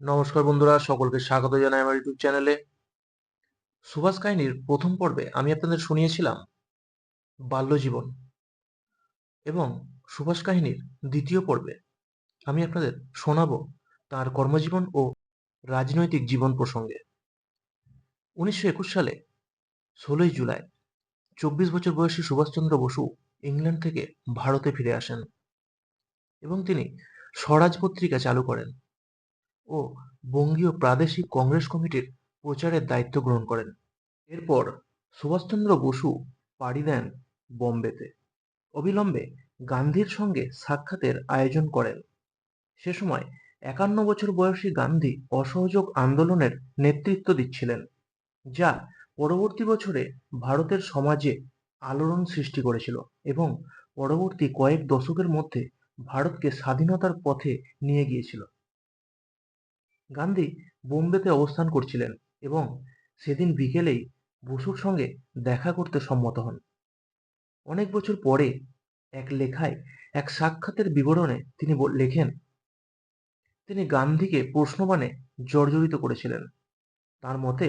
নমস্কার বন্ধুরা, সকলকে স্বাগত জানাই আমার ইউটিউব চ্যানেলে। সুভাষ কাহিনীর প্রথম পর্বে আমি আপনাদের শুনিয়েছিলাম বাল্যজীবন এবং সুভাষ কাহিনীর দ্বিতীয় পর্বে আমি আপনাদের শোনাবো তার কর্মজীবন ও রাজনৈতিক জীবন প্রসঙ্গে। উনিশশো একুশ সালে ষোলোই জুলাই চব্বিশ বছর বয়সী সুভাষচন্দ্র বসু ইংল্যান্ড থেকে ভারতে ফিরে আসেন এবং তিনি স্বরাজ পত্রিকা চালু করেন। ও বঙ্গীয় প্রাদেশিক কংগ্রেস কমিটির প্রচারের দায়িত্ব গ্রহণ করেন। এরপর সুভাষচন্দ্র বসু পাড়ি দেন বোম্বেতে। অবিলম্বে গান্ধীর সঙ্গে সাক্ষাতের আয়োজন করেন। সে সময় একান্ন বছর বয়সী গান্ধী অসহযোগ আন্দোলনের নেতৃত্ব দিচ্ছিলেন, যা পরবর্তী বছরে ভারতের সমাজে আলোড়ন সৃষ্টি করেছিল এবং পরবর্তী কয়েক দশকের মধ্যে ভারতকে স্বাধীনতার পথে নিয়ে গিয়েছিল। গান্ধী বোম্বেতে অবস্থান করছিলেন এবং সেদিন বিকেলেই বসুর সঙ্গে দেখা করতে সম্মত হন। অনেক বছর পরে এক লেখায় এক সাক্ষাতের বিবরণে তিনি লেখেন, তিনি গান্ধীকে প্রশ্নবাণে জর্জরিত করেছিলেন। তার মতে,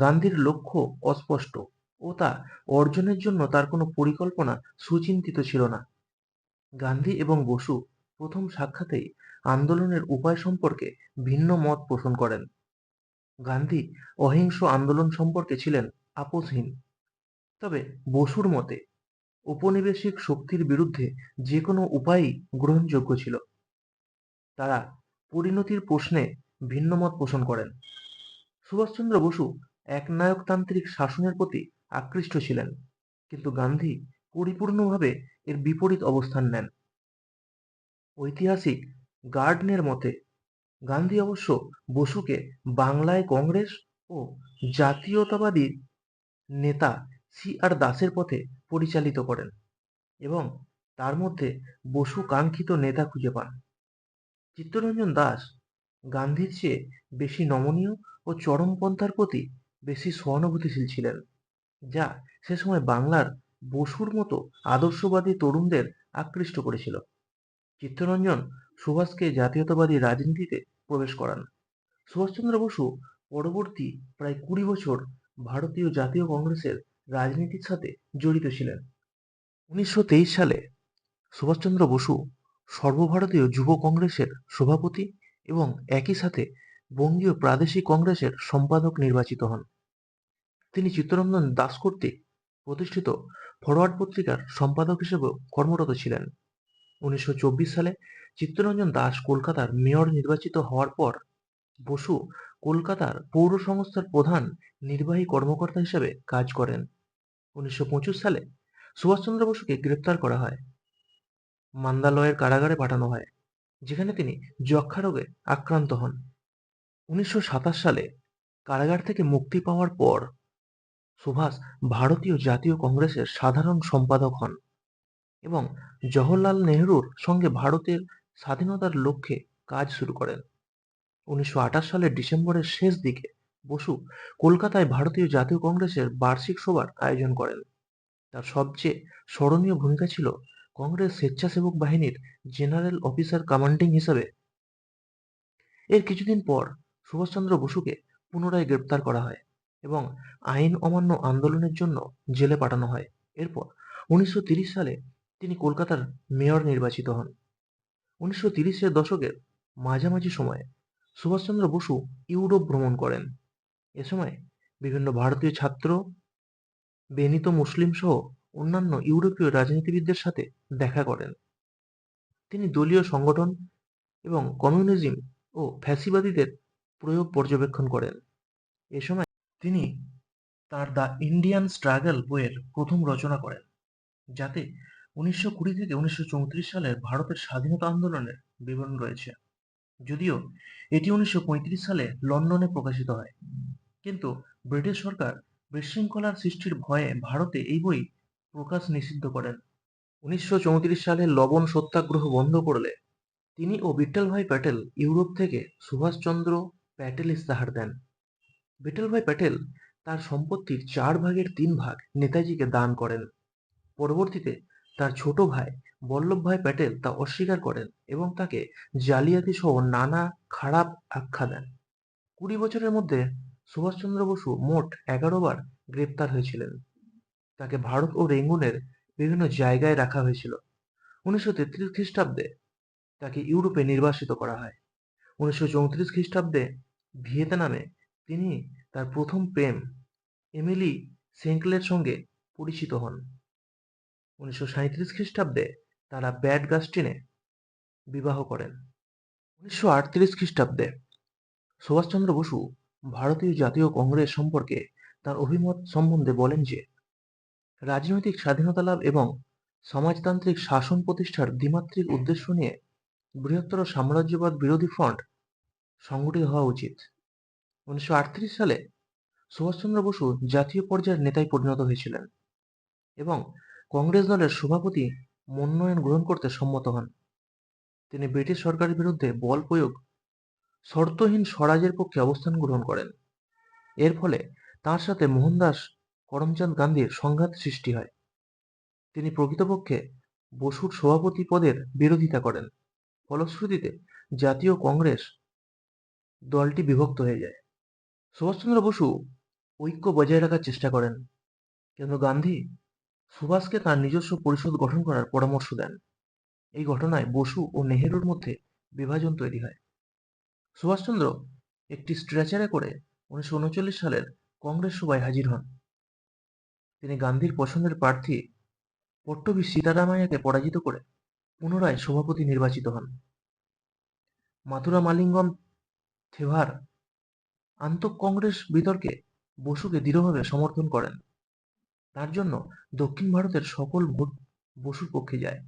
গান্ধীর লক্ষ্য অস্পষ্ট ও তা অর্জনের জন্য তার কোনো পরিকল্পনা সুচিন্তিত ছিল না। গান্ধী এবং বসু প্রথম সাক্ষাতেই আন্দোলনের উপায় সম্পর্কে ভিন্ন মত পোষণ করেন। গান্ধী অহিংস আন্দোলন সম্পর্কে ছিলেন আপোষহীন। তবে বসুর মতে ঔপনিবেশিক শক্তির বিরুদ্ধে যে কোনো উপায়ই গ্রহণযোগ্য ছিল। তারা পরিণতির প্রশ্নে ভিন্ন মত পোষণ করেন। সুভাষচন্দ্র বসু একনায়কতান্ত্রিক শাসনের প্রতি আকৃষ্ট ছিলেন। কিন্তু গান্ধী পরিপূর্ণভাবে এর বিপরীত অবস্থান নেন। ঐতিহাসিক গার্ডনের মতে, গান্ধী অবশ্য বসুকে বাংলায় কংগ্রেস ও জাতীয়তাবাদী নেতা সি আর দাসের পথে পরিচালিত করেন এবং তার মধ্যে বসু কাঙ্ক্ষিত নেতা খুঁজে পান। চিত্তরঞ্জন দাস গান্ধীর চেয়ে বেশি নমনীয় ও চরমপন্থার প্রতি বেশি সহানুভূতিশীল ছিলেন, যা সে সময় বাংলার বসুর মতো আদর্শবাদী তরুণদের আকৃষ্ট করেছিল। চিত্তরঞ্জন সুভাষকে জাতীয়তাবাদী রাজনীতিতে প্রবেশ করান। সুভাষচন্দ্র বসু পরবর্তী প্রায় কুড়ি বছর ভারতীয় জাতীয় কংগ্রেসের রাজনীতির সাথে জড়িত ছিলেন। উনিশশো তেইশ সালে সুভাষচন্দ্র বসু সর্বভারতীয় যুব কংগ্রেসের সভাপতি এবং একই সাথে বঙ্গীয় প্রাদেশিক কংগ্রেসের সম্পাদক নির্বাচিত হন। তিনি চিত্তরঞ্জন দাস কর্তৃক প্রতিষ্ঠিত ফরওয়ার্ড পত্রিকার সম্পাদক হিসেবেও কর্মরত ছিলেন। উনিশশো চব্বিশ সালে চিত্তরঞ্জন দাস কলকাতার মেয়র নির্বাচিত হওয়ার পর বসু কলকাতার পৌর সংস্থার প্রধান নির্বাহী কর্মকর্তা হিসেবে কাজ করেন। উনিশশো পঁচিশ সালে সুভাষচন্দ্র বসুকে গ্রেপ্তার করা হয়। মান্দালয়ের কারাগারে পাঠানো হয়, যেখানে তিনি যক্ষা রোগে আক্রান্ত হন। উনিশশো সাতাশ সালে কারাগার থেকে মুক্তি পাওয়ার পর সুভাষ ভারতীয় জাতীয় কংগ্রেসের সাধারণ সম্পাদক হন। এবং জওহরলাল নেহরুর সঙ্গে ভারতের স্বাধীনতার লক্ষ্যে কাজ শুরু করেন। উনিশশো আঠাশ সালের ডিসেম্বরের শেষ দিকে বসু কলকাতায় ভারতীয় জাতীয় কংগ্রেসের বার্ষিক সভার আয়োজন করেন। তার সবচেয়ে স্মরণীয় ভূমিকা ছিল কংগ্রেস স্বেচ্ছাসেবক বাহিনীর জেনারেল অফিসার কমান্ডিং হিসাবে। এর কিছুদিন পর সুভাষচন্দ্র বসুকে পুনরায় গ্রেপ্তার করা হয় এবং আইন অমান্য আন্দোলনের জন্য জেলে পাঠানো হয়। এরপর উনিশশো সালে তিনি কলকাতার মেয়র নির্বাচিত হন। উনিশশো তিরিশের দশকের মাঝামাঝি সময়ে সুভাষচন্দ্র বসু ইউরোপ ভ্রমণ করেন। এ সময় বিভিন্ন ভারতীয় ছাত্র, বেনিত মুসলিম সহ অন্যান্য ইউরোপীয় রাজনীতিবিদদের সাথে দেখা করেন। তিনি দলীয় সংগঠন এবং কমিউনিজম ও ফ্যাসিবাদীদের প্রয়োগ পর্যবেক্ষণ করেন। এ সময় তিনি তার দ্য ইন্ডিয়ান স্ট্রাগল বইয়ের প্রথম রচনা করেন, যাতে উনিশশো কুড়ি থেকে উনিশশো চৌত্রিশ সালের ভারতের স্বাধীনতা আন্দোলনের বিবরণ রয়েছে। যদিও এটি উনিশশো পঁয়ত্রিশ সালে লন্ডনে প্রকাশিত হয়। কিন্তু ব্রিটিশ সরকার বিশৃঙ্খলার সৃষ্টির ভয়ে ভারতে এই বই প্রকাশ নিষিদ্ধ করেন। উনিশশো চৌত্রিশ সালে লবণ সত্যাগ্রহ বন্ধ করলে তিনি ও বিঠ্ঠলভাই প্যাটেল ইউরোপ থেকে সুভাষচন্দ্র প্যাটেল ইস্তাহার দেন। বিঠ্ঠলভাই প্যাটেল তার সম্পত্তির চার ভাগের তিন ভাগ নেতাজিকে দান করেন। পরবর্তীতে তার ছোট ভাই বল্লভভাই প্যাটেল তা অস্বীকার করেন এবং তাকে জালিয়াতি সহ নানা খারাপ আখ্যা দেন। কুড়ি বছরের মধ্যে সুভাষচন্দ্র বসু মোট এগারো বার গ্রেপ্তার হয়েছিলেন। তাকে ভারত ও রেঙ্গুনের বিভিন্ন জায়গায় রাখা হয়েছিল। উনিশশো তেত্রিশ খ্রিস্টাব্দে তাকে ইউরোপে নির্বাসিত করা হয়। উনিশশো চৌত্রিশ খ্রিস্টাব্দে ভিয়েতনামে তিনি তার প্রথম প্রেম এমিলি সেঙ্কলের সঙ্গে পরিচিত হন। উনিশশো সাঁইত্রিশ খ্রিস্টাব্দে তারা ব্যাড গাস্টিনে বিবাহ করেন। উনিশশো আটত্রিশ খ্রিস্টাব্দে সুভাষচন্দ্র বসু ভারতীয় জাতীয় কংগ্রেস সম্পর্কে তার অভিমত সম্বন্ধে বলেন যে, রাজনৈতিক স্বাধীনতা লাভ এবং সমাজতান্ত্রিক শাসন প্রতিষ্ঠার দ্বিমাত্রিক উদ্দেশ্য নিয়ে বৃহত্তর সাম্রাজ্যবাদ বিরোধী ফ্রন্ট সংগঠিত হওয়া উচিত। উনিশশো আটত্রিশ সালে সুভাষচন্দ্র বসু জাতীয় পর্যায়ের নেতায় পরিণত হয়েছিলেন এবং কংগ্রেস দলের সভাপতি মনোনয়ন গ্রহণ করতে সম্মত হন। তিনি ব্রিটিশ সরকারের বিরুদ্ধে বল প্রয়োগ, শর্তহীন স্বরাজের পক্ষে অবস্থান গ্রহণ করেন। এর ফলে তার সাথে মোহনদাস করমচাঁদ গান্ধীর সংঘাত সৃষ্টি হয়। তিনি প্রকৃতপক্ষে বসুর সভাপতি পদের বিরোধিতা করেন, ফলশ্রুতিতে জাতীয় কংগ্রেস দলটি বিভক্ত হয়ে যায়। সুভাষচন্দ্র বসু ঐক্য বজায় রাখার চেষ্টা করেন। কিন্তু গান্ধী সুভাষকে তার নিজস্ব পরিষদ গঠন করার পরামর্শ দেন। এই ঘটনায় বসু ও নেহেরুর মধ্যে বিভাজন তৈরি হয়। সুভাষচন্দ্র একটি স্ট্রেচারে করে উনিশশো উনচল্লিশ সালের কংগ্রেস সভায় হাজির হন। তিনি গান্ধীর পছন্দের প্রার্থী পট্টবী সীতারামাইয়াকে পরাজিত করে পুনরায় সভাপতি নির্বাচিত হন। মাথুরা মালিঙ্গম থেভার আন্তঃ কংগ্রেস বিতর্কে বসুকে দৃঢ়ভাবে সমর্থন করেন। তার জন্য দক্ষিণ ভারতের সকল ভোট বসুর পক্ষে যায়।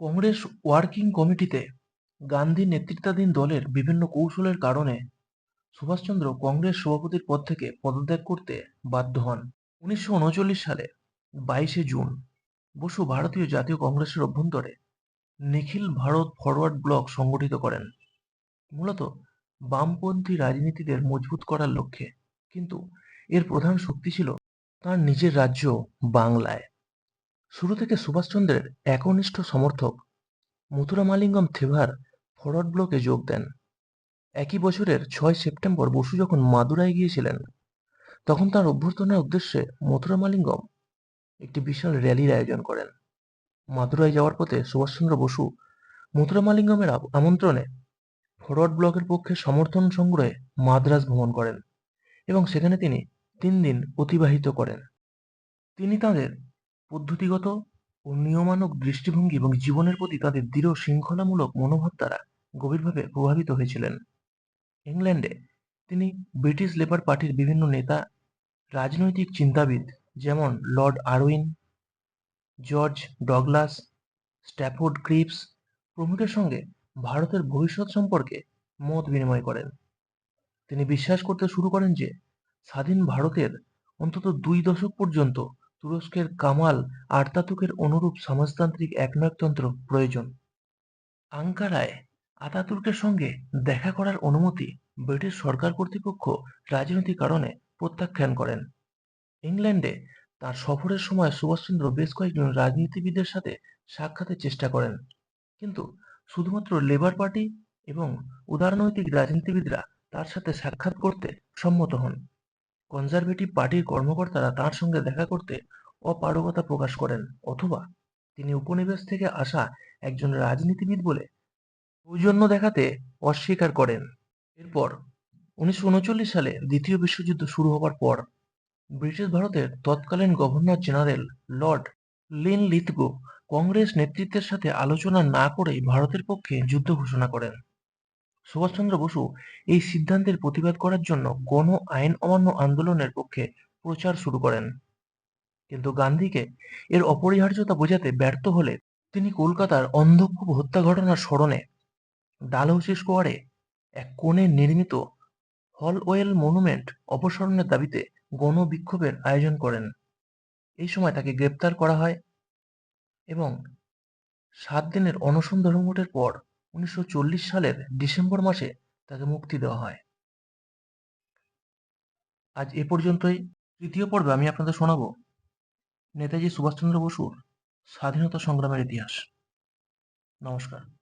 কংগ্রেস ওয়ার্কিং কমিটিতে গান্ধী নেতৃত্বাধীন দলের বিভিন্ন কৌশলের কারণে সুভাষচন্দ্র কংগ্রেস সভাপতির পদ থেকে পদত্যাগ করতে বাধ্য হন। উনিশশো উনচল্লিশ সালে বাইশে জুন বসু ভারতীয় জাতীয় কংগ্রেসের অভ্যন্তরে নিখিল ভারত ফরওয়ার্ড ব্লক সংগঠিত করেন। মূলত বামপন্থী রাজনীতিদের মজবুত করার লক্ষ্যে। কিন্তু এর প্রধান শক্তি ছিল তার নিজের রাজ্য বাংলায়। শুরু থেকে সুভাষচন্দ্রের একনিষ্ঠ সমর্থক মথুরামালিঙ্গম থেভার ফরওয়ার্ড ব্লকে যোগ দেন। একই বছরের ছয় সেপ্টেম্বর বসু যখন মাদুরায় গিয়েছিলেন, তখন তার অভ্যর্থনার উদ্দেশ্যে মথুরামালিঙ্গম একটি বিশাল র্যালির আয়োজন করেন। মাদুরায় যাওয়ার পথে সুভাষচন্দ্র বসু মথুরামালিঙ্গমের আম- আমন্ত্রণে ফরওয়ার্ড ব্লকের পক্ষে সমর্থন সংগ্রহে মাদ্রাজ ভ্রমণ করেন এবং সেখানে তিনি তিন দিন অতিবাহিত করেন। তিনি তাদের পদ্ধতিগত ও নিয়মানক দৃষ্টিভঙ্গি এবং জীবনের প্রতি তাদের দৃঢ় শৃঙ্খলামূলক মনোভাব দ্বারা গভীরভাবে প্রভাবিত হয়েছিলেন। ইংল্যান্ডে তিনি ব্রিটিশ লেবার পার্টির বিভিন্ন নেতা, রাজনৈতিক চিন্তাবিদ যেমন Lord Irwin, George Douglas, Stafford Cripps প্রমুখের সঙ্গে ভারতের ভবিষ্যৎ সম্পর্কে মত বিনিময় করেন। তিনি বিশ্বাস করতে শুরু করেন যে স্বাধীন ভারতের অন্তত দুই দশক পর্যন্ত তুরস্কের কামাল আর্তাতুকের অনুরূপ সমাজতান্ত্রিক একনায়কতন্ত্র প্রয়োজন। আঙ্কারায় আতাতুর্কের সঙ্গে দেখা করার অনুমতি ব্রিটিশ সরকার কর্তৃপক্ষ রাজনৈতিক কারণে প্রত্যাখ্যান করেন। ইংল্যান্ডে তার সফরের সময় সুভাষচন্দ্র বেশ কয়েকজন রাজনীতিবিদের সাথে সাক্ষাতের চেষ্টা করেন। কিন্তু শুধুমাত্র লেবার পার্টি এবং উদারনৈতিক রাজনীতিবিদরা তার সাথে সাক্ষাৎ করতে সম্মত হন। কনজারভেটিভ পার্টির কর্মকর্তারা তার সঙ্গে দেখা করতে অপারগতা প্রকাশ করেন, অথবা তিনি উপনিবেশ থেকে আসা একজন রাজনীতিবিদ বলে সৌজন্য দেখাতে অস্বীকার করেন। এরপর উনিশশো উনচল্লিশ সালে দ্বিতীয় বিশ্বযুদ্ধ শুরু হবার পর ব্রিটিশ ভারতের তৎকালীন governor general lord Linlithgow Congress নেতৃত্বের সাথে আলোচনা না করেই ভারতের পক্ষে যুদ্ধ ঘোষণা করেন। সুভাষচন্দ্র বসু এই সিদ্ধান্তের প্রতিবাদ করার জন্য গণ আইন অমান্য আন্দোলনের পক্ষে প্রচার শুরু করেন। কিন্তু গান্ধীকে এর অপরিহার্যতা বোঝাতে ব্যর্থ হলে তিনি কলকাতার অন্ধকূপ হত্যা ঘটনার স্মরণে ডালহৌসি স্কোয়ারে এক কোণে নির্মিত হলওয়েল মনুমেন্ট অপসারণের দাবিতে গণবিক্ষোভের আয়োজন করেন। এই সময় তাকে গ্রেপ্তার করা হয় এবং সাত দিনের অনশন ধর্মঘটের পর উনিশশো চল্লিশ সালের ডিসেম্বর মাসে তাকে মুক্তি দেওয়া হয়। আজ এ পর্যন্তই। তৃতীয় পর্বে আমি আপনাদের শোনাব নেতাজি সুভাষচন্দ্র বসুর স্বাধীনতা সংগ্রামের ইতিহাস। নমস্কার।